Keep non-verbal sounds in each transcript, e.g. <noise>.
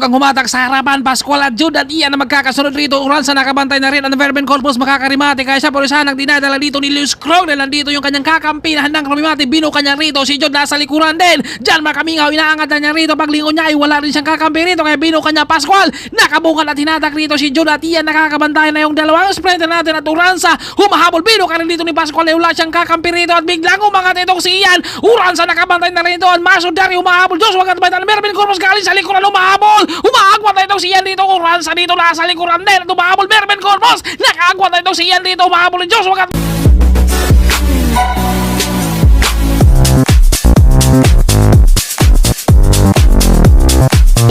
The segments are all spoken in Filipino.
Itlog ang humatak sa harapan, Pascual at Jude at iyan na magkakasunod rito. Uran sa nakabantay na rin ang Verben Corpus makakarimate kaya siya pulisahan ang dinadala dito ni Lewis Krog dahil nandito yung kanyang kakampi na handang rumimate. Bino kanya rito, si Jude nasa likuran din. Diyan makamingaw, inaangat na niya rito. Paglingon niya ay wala rin siyang kakampi rito kaya bino kanya Pascual. Nakabungal at hinatak rito si Jude at iyan nakakabantay na yung dalawang sprinter natin at Uransa. Humahabol, bino ka rin dito ni Pascual ay wala siyang kakampi rito at biglang umangat itong si Ian. Uransa nakabantay na rin doon. Maso Dari humahabol. Diyos, wag at. Mervin Corpus galing sa likuran humahabol. Umaagwat na itong si Ian dito. Uransa dito nasa likuran din. At humahabol. Mervin Corpus. Nakaagwat na itong si Ian dito. Humahabol. Diyos, wag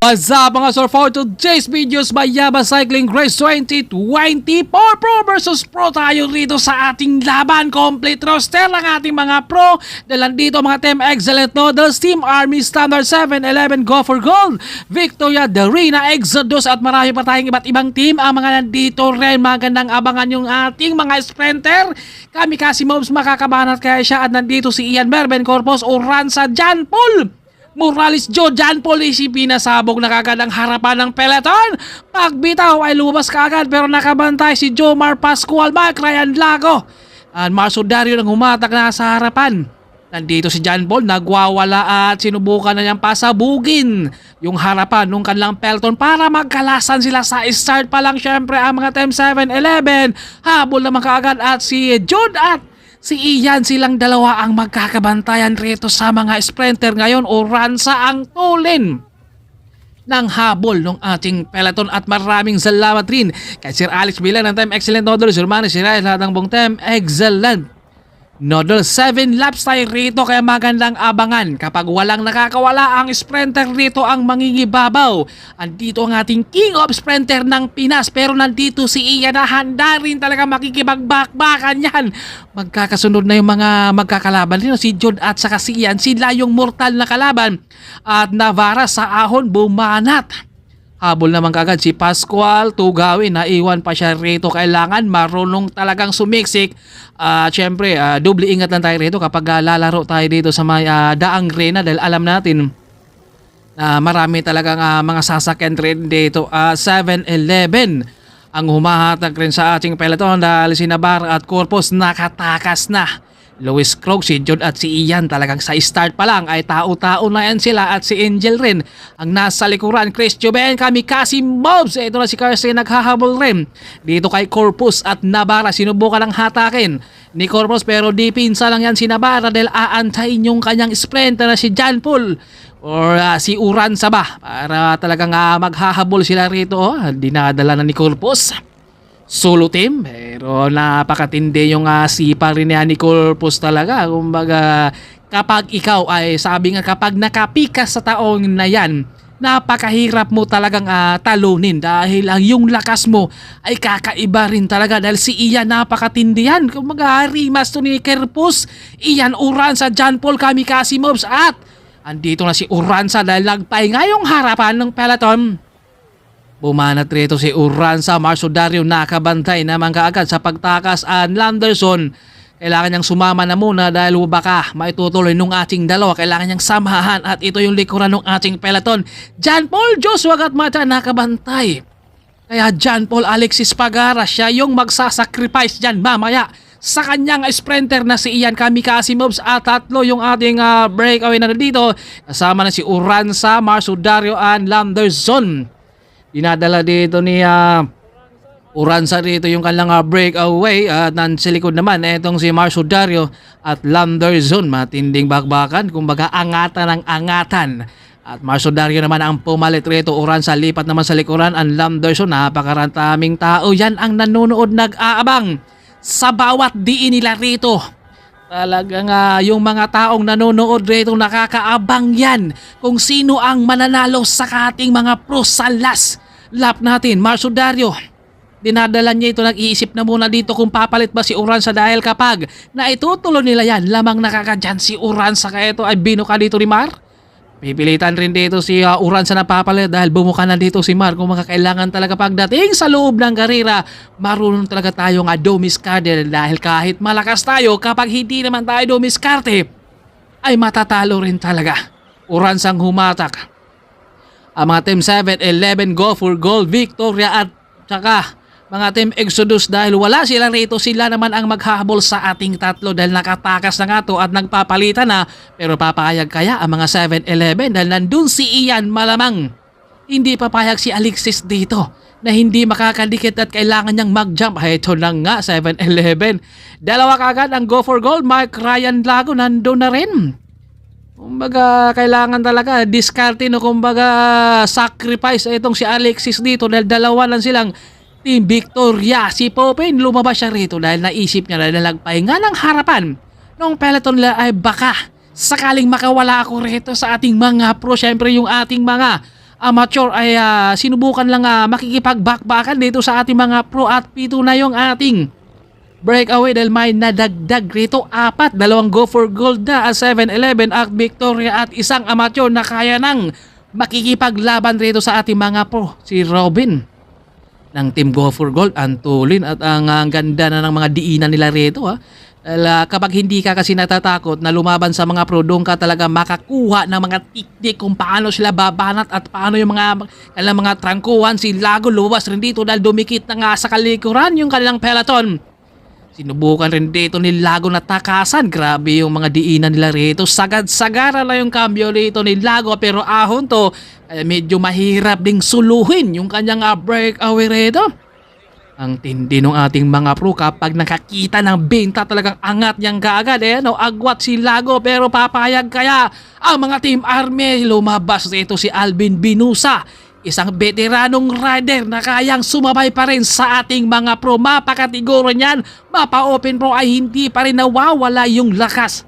What's up mga sir for today's videos by Yaba Cycling Race 2024 Pro versus Pro. Tayo rito sa ating laban. Complete roster ng ating mga pro. Dahil nandito mga Team Excellent Noodles Team Army Standard 7-11 Go for Gold Victoria Darina Exodus at marami pa tayong iba't ibang team. Ang mga nandito rin magandang abangan yung ating mga sprinter. Kami kasi mobs makakabanat kaya siya. At nandito si Ian Merben Corpus Uransa Jan Paul Morales Joe Jan Polisi pinasabog na kagad ang harapan ng peloton. Pagbitaw ay lumabas kagad pero nakabantay si Jomar Pascual Mark Ryan Lago. At Marso Dario nang humatak na sa harapan. Nandito si John Paul, nagwawala at sinubukan na niyang pasabugin yung harapan ng kanilang peloton para magkalasan sila sa start pa lang syempre ang mga Team 7-11. Habol naman kaagad at si Jude at Si Ian silang dalawa ang magkakabantayan rito sa mga sprinter ngayon o ransa ang tulin ng habol ng ating peloton. At maraming salamat rin kay Sir Alex Villa ng Time Excellent Noodle, Sir Manny Sir Ryan, lahat ng buong Time Excellent Noodle 7 laps tayo rito kaya magandang abangan. Kapag walang nakakawala ang sprinter rito ang mangingibabaw. Andito ang ating king of sprinter ng Pinas pero nandito si Ian na handa rin talaga makikibagbakbakan yan. Magkakasunod na yung mga magkakalaban rin si John at saka si Ian. Sila yung mortal na kalaban. At Navarra sa ahon bumanat. Habol naman kagad si Pascual Tugawin na iwan pa siya rito. Kailangan marunong talagang sumiksik. At syempre, ah, doble ingat lang tayo rito kapag ah, lalaro tayo dito sa may ah, daang rena dahil alam natin na marami talagang ah, mga sasakyan rin dito. Ah, 7-Eleven ang humahatag rin sa ating peloton dahil si Navarro at Corpus nakatakas na. Luis Krog, si John at si Ian talagang sa start pa lang ay tao-tao na yan sila at si Angel rin ang nasa likuran. Chris Joben, kami kasi mobs. Ito na si Carson naghahabol rin. Dito kay Corpus at Navarra sinubukan ng hatakin ni Corpus pero di pinsa lang yan si Navarra dahil aantayin yung kanyang sprinter na si John Paul or ah, si Uransa ba para talagang ah, maghahabol sila rito. Oh, dinadala na ni Corpus solo team pero napakatindi yung uh, sipa rin ni Corpus talaga. Kumbaga kapag ikaw ay sabi nga kapag nakapikas sa taong na yan napakahirap mo talagang ah, talunin dahil ang yung lakas mo ay kakaiba rin talaga dahil si Ian napakatindi yan. Kumbaga rimas to ni Corpus Ian Uransa John Paul Kamikasi Mobs at andito na si Uransa dahil nagpahinga yung harapan ng peloton Bumanat rito si Uransa Marso Dario nakabantay naman kaagad sa pagtakas at Landerson. Kailangan niyang sumama na muna dahil baka maitutuloy nung ating dalawa. Kailangan niyang samahan at ito yung likuran ng ating peloton. John Paul Joshua at Mata nakabantay. Kaya John Paul Alexis Pagara siya yung magsasacrifice dyan mamaya sa kanyang sprinter na si Ian Kamikasi Moves at tatlo yung ating ah, breakaway na dito. Kasama na si Uransa, Marso Dario and Landerson. Dinadala dito ni ah, Uransa rito yung kanilang uh, breakaway. At uh, sa likod naman etong si Marcio Dario at Landerson matinding bakbakan. Kumbaga angatan ng angatan. At Marcio Dario naman ang pumalit rito. Uransa lipat naman sa likuran. Ang Landerson napakaraming tao. Yan ang nanonood. Nag-aabang sa bawat diin nila rito Talagang uh, yung mga taong nanonood rito nakakaabang yan kung sino ang mananalo sa ating mga pro sa last lap natin. Marso Dario, dinadala niya ito nag-iisip na muna dito kung papalit ba si Uransa dahil kapag naitutuloy nila yan, lamang nakakadyan si Uransa kaya ito ay binuka dito ni Mar. Pipilitan rin dito si uh, Uransa na papalit dahil bumuka na dito si Mar kung makakailangan talaga pagdating sa loob ng karera. Marunong talaga tayo nga dumiskarte dahil kahit malakas tayo kapag hindi naman tayo dumiskarte ay matatalo rin talaga. Uransang humatak ang mga Team 7-11 Go for Gold, Victoria at saka mga Team Exodus dahil wala sila rito. Sila naman ang maghahabol sa ating tatlo dahil nakatakas na nga to at nagpapalitan na. Pero papayag kaya ang mga 7-11 dahil nandun si Ian malamang. Hindi papayag si Alexis dito na hindi makakadikit at kailangan niyang mag-jump. Ay, ito na nga, 7-11. Dalawa kagad ang Go for Gold. Mark Ryan Lago nandun na rin. Kumbaga, kailangan talaga diskarte no kumbaga sacrifice itong si Alexis dito dahil dalawa lang silang Team Victoria. Si Popin lumabas siya rito dahil naisip niya na nagpahinga ng harapan nung peloton nila. Ay baka sakaling makawala ako rito sa ating mga pro. Siyempre yung ating mga amateur ay ah, sinubukan lang uh, makikipagbakbakan dito sa ating mga pro. At pito na yung ating breakaway dahil may nadagdag rito. Apat, dalawang go for gold na at 7-11 at Victoria at isang amateur na kaya nang makikipaglaban rito sa ating mga pro, si Robin ng Team Go for Gold, Antulin at ang, ang ganda na ng mga diinan nila rito ha. Dahil, ah, kapag hindi ka kasi natatakot na lumaban sa mga pro, doon ka talaga makakuha ng mga tiktik kung paano sila babanat at paano yung mga kanilang mga trangkuhan. Si Lago lumabas rin dito dahil dumikit na nga sa kalikuran yung kanilang peloton. Sinubukan rin dito ni Lago na takasan. Grabe yung mga diinan nila rito. Sagad-sagara na yung cambio rito ni Lago pero ahon to. Kaya medyo mahirap ding suluhin yung kanyang uh, breakaway rito. Ang tindi ng ating mga pro kapag nakakita ng benta talagang angat niyang kaagad eh. No? Agwat si Lago pero papayag kaya ang mga team army lumabas rito si Alvin Binusa. Isang veteranong rider na kayang sumabay pa rin sa ating mga pro. Mapakatiguro niyan, mapa-open pro ay hindi pa rin nawawala yung lakas.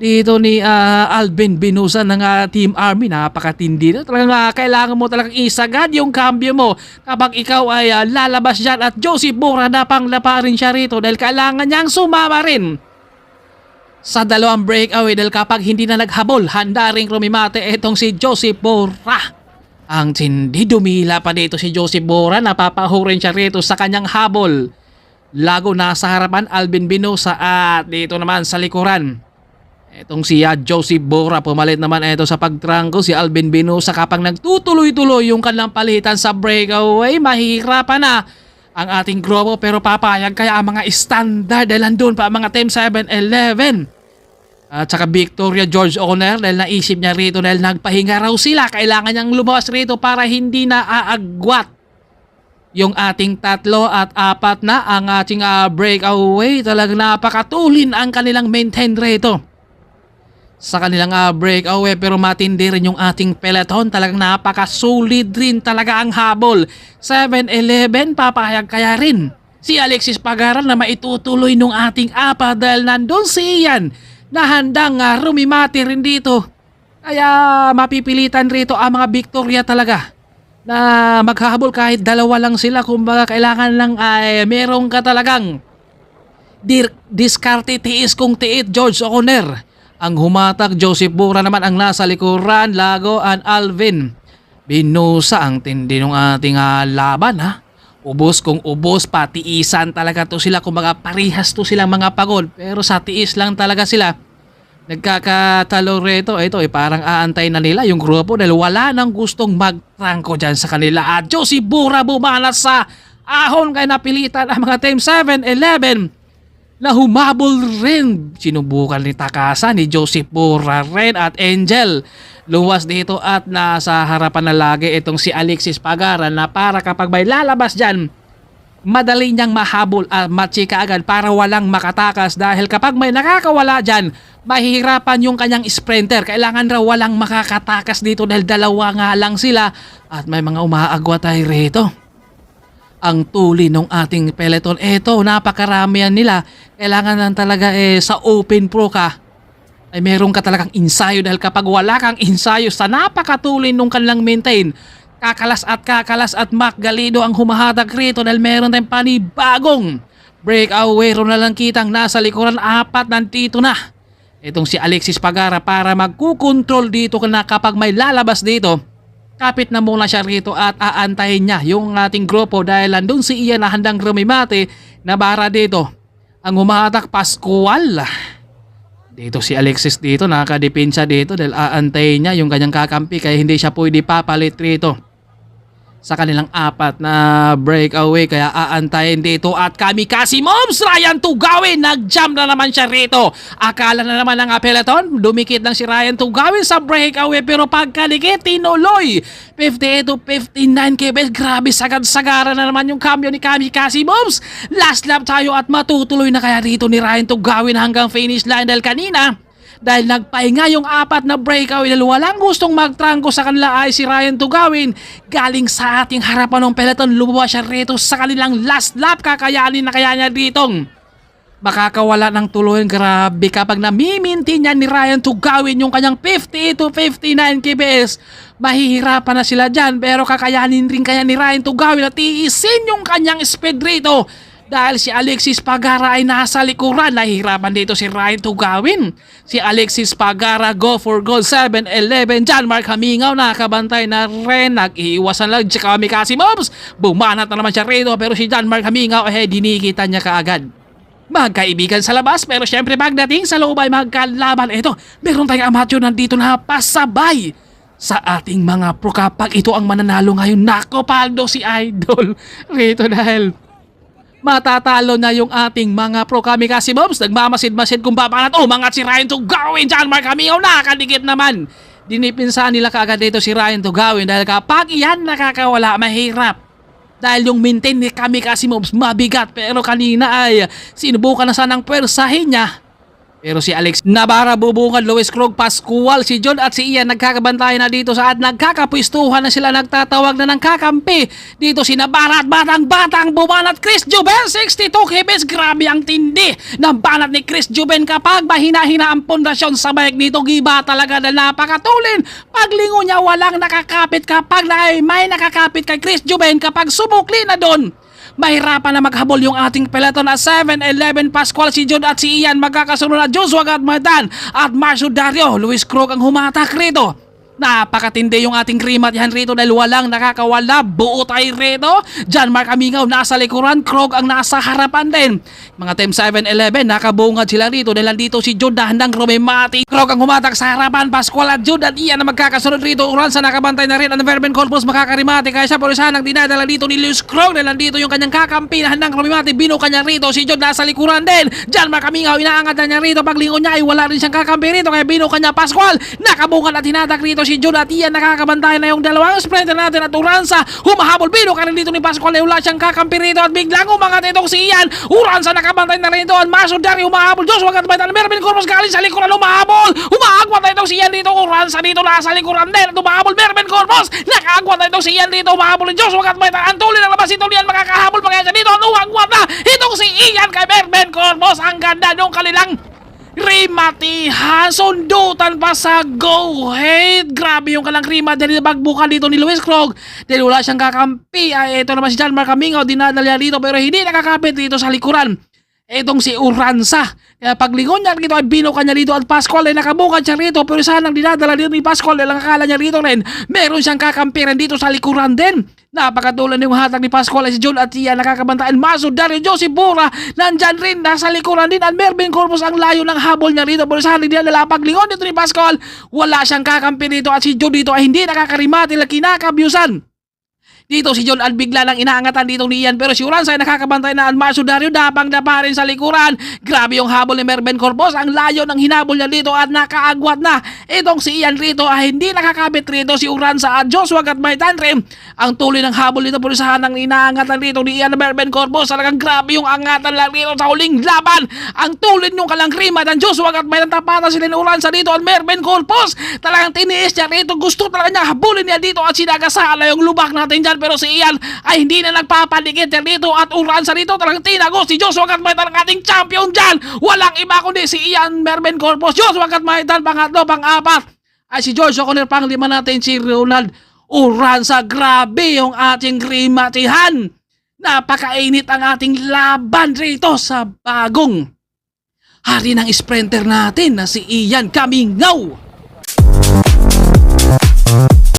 Dito ni ah, Alvin Binusa ng ah, Team Army, napakatindi na. Talagang ah, kailangan mo talagang isagad yung cambio mo kapag ikaw ay ah, lalabas dyan. At Josie Bora na panglapa rin siya rito dahil kailangan niyang sumama rin sa dalawang breakaway dahil kapag hindi na naghabol, handa ring rumimate itong si Josie Bora. Ang tindi dumila pa dito si Joseph Bora napapahurin siya rito sa kanyang habol. Lago nasa harapan Alvin Binosa at dito naman sa likuran. Etong si uh, Joseph Bora pumalit naman ito sa pagtrangko si Alvin Binosa kapag nagtutuloy-tuloy yung kanilang palitan sa breakaway mahihirapan na ang ating grupo pero papayag kaya ang mga standard dahil nandun pa ang mga Team 7-11. At saka Victoria George O'Connor dahil naisip niya rito dahil nagpahinga raw sila. Kailangan niyang lumabas rito para hindi na aagwat yung ating tatlo at apat na ang ating uh, breakaway. Talagang napakatulin ang kanilang maintain rito sa kanilang uh, breakaway pero matindi rin yung ating peloton. Talagang napakasulit rin talaga ang habol. 7-11 papahayag kaya rin si Alexis Pagaran na maitutuloy nung ating apat dahil nandun si Ian na handang uh, rumimati rin dito. Kaya mapipilitan rito ang mga Victoria talaga na maghahabol kahit dalawa lang sila kumbaga kailangan lang ay merong ka talagang dir- diskarte tiis kung tiit George O'Connor. Ang humatak Joseph Bura naman ang nasa likuran Lago and Alvin. Binusa ang tindi ng ating uh, laban ha. Ubos kung ubos pa, tiisan talaga to sila. Kumbaga parihas to silang mga pagod. Pero sa tiis lang talaga sila. Nagkakatalo rito. Ito eh, parang aantay na nila yung grupo dahil wala nang gustong magtrangko dyan sa kanila. At Josie Bura bumanas sa ahon kay napilitan ang mga Team 7-11 na humabol rin. Sinubukan ni Takasa ni Joseph Bura rin at Angel. Luwas dito at nasa harapan na lagi itong si Alexis Pagaran na para kapag may lalabas dyan, madali niyang mahabol at matsika agad para walang makatakas dahil kapag may nakakawala dyan, mahihirapan yung kanyang sprinter. Kailangan raw walang makakatakas dito dahil dalawa nga lang sila at may mga umaagwa tayo rito. Ang tuli ng ating peloton. Eto, napakaramihan nila. Kailangan lang talaga eh, sa open pro ka ay meron ka talagang ensayo dahil kapag wala kang ensayo sa napakatulin nung kanilang maintain, kakalas at kakalas at Mac Galido ang humahatag rito dahil meron tayong panibagong breakaway ro na lang kitang nasa likuran apat nandito na. Itong si Alexis Pagara para magkukontrol dito na kapag may lalabas dito. Kapit na muna siya rito at aantayin niya yung ating grupo dahil andun si Ian na handang rumimate na bara dito. Ang humahatak Pascual. Dito si Alexis dito, nakakadepensa dito dahil aantayin niya yung kanyang kakampi kaya hindi siya pwede papalit rito sa kanilang apat na breakaway. Kaya aantayin dito at kamikasi moves. Ryan Tugawin nag-jump na naman siya rito. Akala na naman ng peloton dumikit lang si Ryan Tugawin sa breakaway. Pero pagkalikit tinuloy. 58 to 59 kbs grabe sagad-sagara na naman yung cambio ni kamikasi moves. Last lap tayo at matutuloy na kaya rito ni Ryan Tugawin hanggang finish line. Dahil kanina dahil nagpahinga yung apat na breakaway dahil walang gustong magtrangko sa kanila ay si Ryan Tugawin. Galing sa ating harapan ng peloton lumabas siya rito sa kanilang last lap. Kakayanin na kaya niya ditong makakawala ng tuluyan grabe kapag namiminti niya ni Ryan Tugawin yung kanyang 50 to 59 kbs mahihirapan na sila dyan. Pero kakayanin rin kaya ni Ryan Tugawin at iisin yung kanyang speed rito dahil si Alexis Pagara ay nasa likuran, nahihirapan dito si Ryan Tugawin. Si Alexis Pagara go for goal 7-11. John Mark Hamingaw nakabantay na rin. Nag-iiwasan lang si Kamikasi Mobs. Bumanat na naman siya rito pero si John Mark Hamingaw ay dinikita niya kaagad. Magkaibigan sa labas pero syempre pagdating sa loob ay magkalaban. Ito, meron tayong amateur nandito na pasabay sa ating mga pro kapag ito ang mananalo ngayon. Nako, paldo si Idol. <laughs> Rito dahil matatalo na yung ating mga pro kamikasi mobs. Nagmamasid-masid kung papanat. Oh, mga si Ryan to gawin dyan. Mark Camillo, nakadikit naman. Dinipinsa nila kaagad dito si Ryan to gawin dahil kapag iyan nakakawala, mahirap. Dahil yung maintain ni Kamikasi Mobs mabigat pero kanina ay sinubukan na sanang pwersahin niya pero si Alex Navarra bubungad, Luis Krog, Pascual, si John at si Ian nagkakabantayan na dito sa at na sila nagtatawag na ng kakampi. Dito si Navarra at batang-batang bumanat Chris Juben, 62 kibis. Grabe ang tindi ng banat ni Chris Juben kapag mahina-hina ang pundasyon sa bike nito. Giba talaga na napakatulin. Paglingo niya walang nakakapit kapag na may nakakapit kay Chris Juben kapag sumukli na doon. Mahirapan na maghabol yung ating peloton at 7-11 Pascual si Jude at si Ian magkakasunod na Joshua Gatmadan at Marcio Dario. Luis Krog ang humatak rito. Napakatindi yung ating krimat yan rito dahil walang nakakawala. Buo tayo rito. John Mark Amingaw nasa likuran. Krog ang nasa harapan din. Mga Team 7-11 nakabungad sila rito dahil nandito si Jude na handang rumemati. Krog ang humatak sa harapan. Pascual at Jude at Ian na magkakasunod rito. Uran sa nakabantay na rin ang Verben Corpus makakarimati. Kaya siya pulisan ang dinadala dito ni Luis Krog dahil nandito yung kanyang kakampi na handang rumemati. Bino kanya rito. Si Jude nasa likuran din. John Mark Amingaw inaangat na niya rito. Paglingon niya ay wala rin siyang kakampi rito. Kaya bino kanya Pascual. Nakabungad at hinatak rito si Jude at Ian nakakabantay na yung dalawang sprinter natin at Uransa humahabol. Bino ka rin dito ni Pascual wala siyang kakampi rito at biglang umangat itong si Ian. Uransa nakabantay na rin ito. At Maso Dari humahabol. Joshua Gatbaitan Mervin Corpus galing sa likuran humahabol. Umaagwat na itong si Ian dito. Uransa dito nasa likuran din. At humahabol Mervin Corpus. Nakaagwat na itong si Ian dito. Humahabol ni Joshua Gatbaitan ang tuloy ng labas ito Ian makakahabol. Mga dito at uwagwat na itong si Ian kay Mervin Corpus. Ang ganda nung kanilang Rimatihan, sundutan pa sa go ahead. Grabe yung kalang rima dahil bagbuka dito ni Luis Krog. Dahil wala siyang kakampi. Ay, ito naman si John Mark Camingo, dinadala dito pero hindi nakakapit dito sa likuran. Etong si Uranza. Kaya paglingon niya rito ay bino kanya rito at Pascual ay nakabukad siya rito pero sanang dinadala dito ni Pascual ay lang akala niya rito rin. Meron siyang kakampiran dito sa likuran din. Napakatulan yung hatag ni Pascual ay si John at siya nakakabantaan. Maso Dario Joseph Bura nandyan rin nasa likuran din at Mervin Corpus ang layo ng habol niya rito pero sanang dinadala paglingon dito ni Pascual. Wala siyang kakampi dito at si John dito ay hindi nakakarimati lang kinakabyusan. Dito si John Al bigla nang inaangatan dito ni Ian pero si Uranza ay nakakabantay na Almarcio Dario dapang dapa rin sa likuran. Grabe yung habol ni Merben Corpus. Ang layo ng hinabol niya dito at nakaagwat na. Itong si Ian rito ay hindi nakakabit rito si Uranza at Joshua Gatmaitan rin. Ang tuloy ng habol nito pulisahan ng inaangatan dito ni Ian Merben Corpus. Talagang grabe yung angatan lang dito sa huling laban. Ang tuloy yung kalang krimat ng Joshua Gatmaitan tapatan sila ni Uranza dito at Merben Corpus. Talagang tiniis niya rito. Gusto talaga niya habulin niya dito at sinagasala yung lubak natin dyan pero si Ian ay hindi na nagpapaligid. Dito at Uranza dito talagang tinago si Joshua Gatmaitan ang ating champion dyan. Walang iba kundi si Ian Merben Corpus. Joshua Gatmaitan pangatlo pang-apat. Ay si George O'Connor panglima natin si Ronald Uranza. Grabe yung ating grimatihan napakainit ang ating laban rito sa bagong hari ng sprinter natin na si Ian Kamingaw